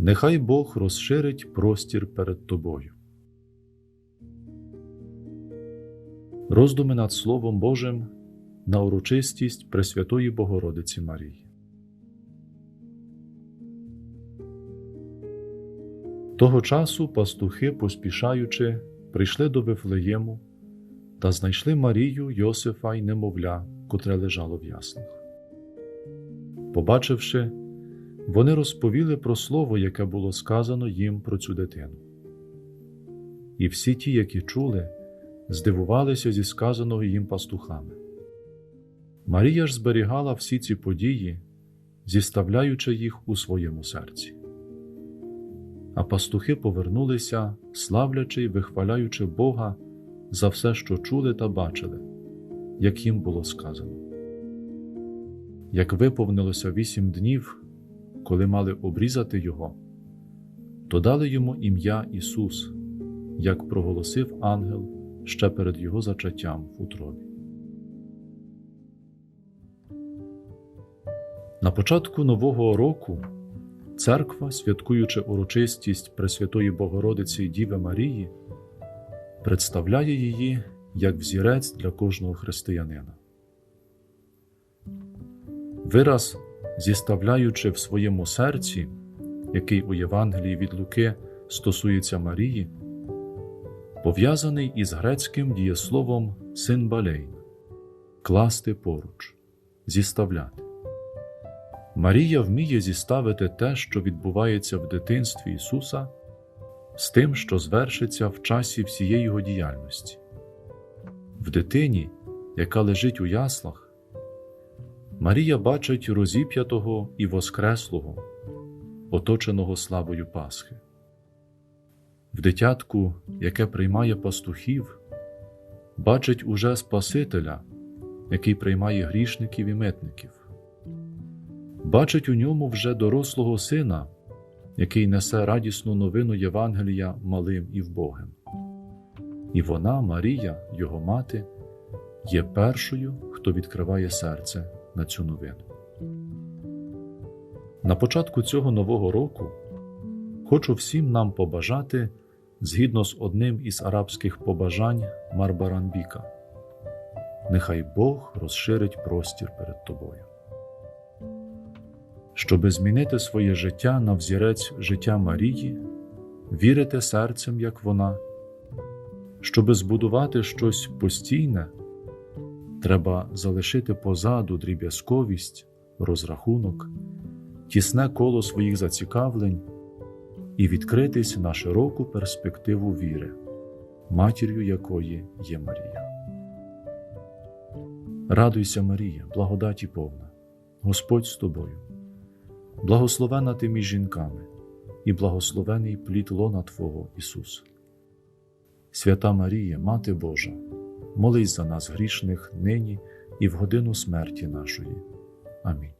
Нехай Бог розширить простір перед тобою. Роздуми над Словом Божим на урочистість Пресвятої Богородиці Марії. Того часу пастухи, поспішаючи, прийшли до Вифлеєму та знайшли Марію, Йосифа й немовля, котре лежало в яслах. Побачивши, вони розповіли про слово, яке було сказано їм про цю дитину. І всі ті, які чули, здивувалися зі сказаного їм пастухами. Марія ж зберігала всі ці події, зіставляючи їх у своєму серці. А пастухи повернулися, славлячи й вихваляючи Бога за все, що чули та бачили, як їм було сказано. Як виповнилося вісім днів, коли мали обрізати його, то дали йому ім'я Ісус, як проголосив ангел ще перед його зачаттям в утробі. На початку Нового року церква, святкуючи урочистість Пресвятої Богородиці Діви Марії, представляє її як взірець для кожного християнина. Вираз, зіставляючи в своєму серці, який у Євангелії від Луки стосується Марії, пов'язаний із грецьким дієсловом синбалейн класти поруч, зіставляти. Марія вміє зіставити те, що відбувається в дитинстві Ісуса, з тим, що звершиться в часі всієї його діяльності. В дитині, яка лежить у яслах, Марія бачить розіп'ятого і воскреслого, оточеного славою Пасхи. В дитятку, яке приймає пастухів, бачить уже Спасителя, який приймає грішників і митників. Бачить у ньому вже дорослого сина, який несе радісну новину Євангелія малим і вбогим. І вона, Марія, його мати, є першою, хто відкриває серце на цю новину. На початку цього нового року хочу всім нам побажати згідно з одним із арабських побажань Марбаранбіка. Нехай Бог розширить простір перед тобою. Щоби змінити своє життя на взірець життя Марії, вірити серцем, як вона, щоби збудувати щось постійне, треба залишити позаду дріб'язковість, розрахунок, тісне коло своїх зацікавлень і відкритись на широку перспективу віри, матір'ю якої є Марія. Радуйся, Марія, благодаті повна, Господь з тобою, благословена ти між жінками, і благословений плід лона Твого Ісус. Свята Марія, Мати Божа, молись за нас грішних нині і в годину смерті нашої. Амінь.